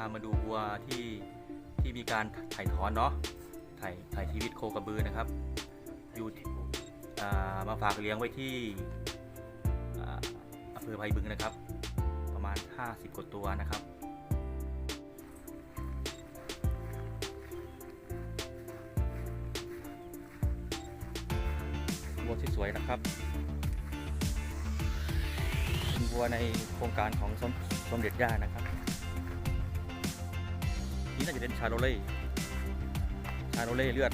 ามาดูวัวที่ที่มีการถ่ายถอนเนาะถ่ายถ่ายชีวิตโคกระบือนะครับ อยู่ที่อ่ามาฝากเลี้ยงไว้ที่อำเภอไผ่บึงนะครับ ประมาณ 50กว่าตัวนะครับวัวที่สวยนะครับเป็นวัวในโครงการของสมสมเด็จย่านะครับ นี่น่าจะเป็นชาโรเล่ชาโรเล่เลือด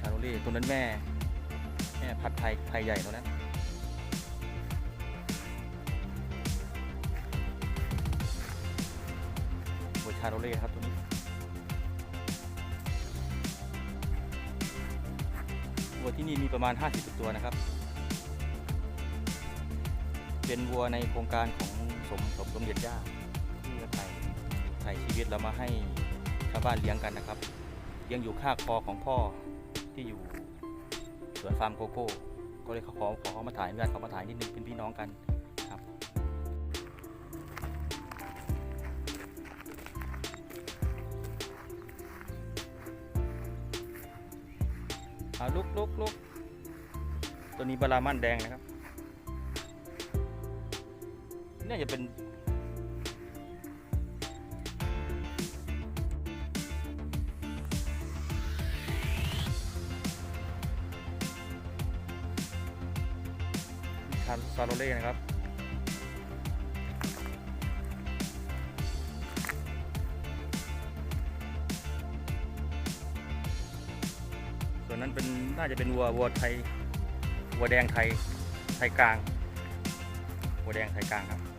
ชาโรเล่ตัวนั้นแม่แม่พัดไทยไทยใหญ่ตัวนั้นวัวชาโรเล่ครับตัวนี้วัวที่นี่มีประมาณ 50 ตัวนะครับ เป็นวัวในโครงการของสมสมสมเด็จย่า ไทยชีวิตเรามาให้ชาวบ้านเลี้ยงกันนะครับเลี้ยงอยู่ข้างคอของพ่อที่อยู่สวนฟาร์มโกโก้ ก็เลยขอขอเขามาถ่ายญาติเขามาถ่ายนิดนึงเป็นพี่น้องกันครับเอาลุกลุกลุกตัวนี้บารามันแดงนะครับ น่าจะเป็น ซาโรเล่นะครับส่วนนั้นเป็นน่าจะเป็นวัววัวไทยวัวแดงไทยไทยกลางวัวแดงไทยกลางครับ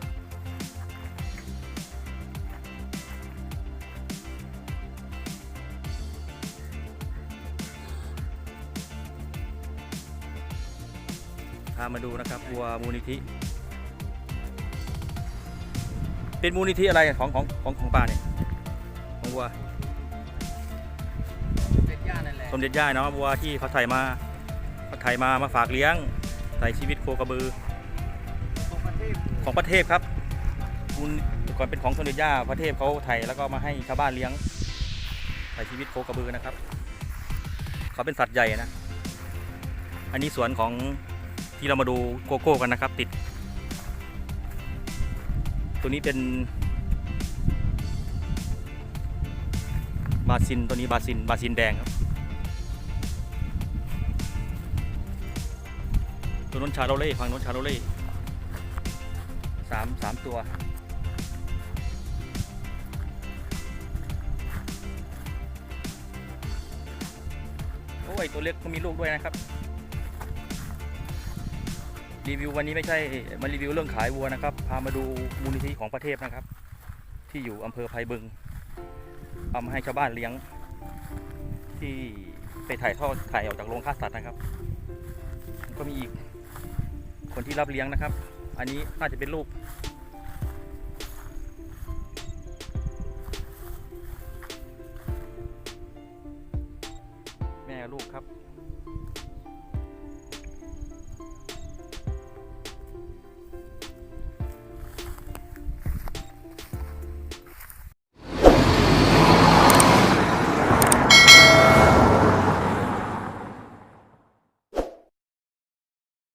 ามาดูนะครับวัวมูลนิธิ เป็นมูลนิธิอะไรของของของของป่าเนี่ยของวัวเด็กย่านั่นแหละสมเด็จย่าเนาะวัวที่เขาไถ่ายมาเขาไถ่ายมามาฝากเลี้ยงไถ่ชีวิตโคกระบือ ของประเทศของประเทศครับคุณแต่ก่อนเป็นของสมเด็จย่าพระเทพเขาไถ่ายแล้วก็มาให้ชาวบ้านเลี้ยงไถ่ชีวิตโคกระบือนะครับเขาเป็นสัตว์ใหญ่นะอันนี้สวนของ ที่เรามาดูโกโก้กันนะครับ ติด ตัวนี้เป็นบาซินตัวนี้บาซินบาซินแดงครับ ตัวน้นชาโรเล่ฝั่งน้นชาโรเล่สามสามตัวโอ้ยตัวเล็กก็มีลูกด้วยนะครับ รีวิววันนี้ไม่ใช่มารีวิวเรื่องขายวัวนะครับ พามาดูมูลนิธิของประเทศนะครับ ที่อยู่อำเภอไพบึงเอามาให้ชาวบ้านเลี้ยง ที่ไปถ่ายทอดถ่ายออกจากโรงฆ่าสัตว์นะครับ ก็มีอีกคนที่รับเลี้ยงนะครับ อันนี้น่าจะเป็นลูกแม่ลูกครับ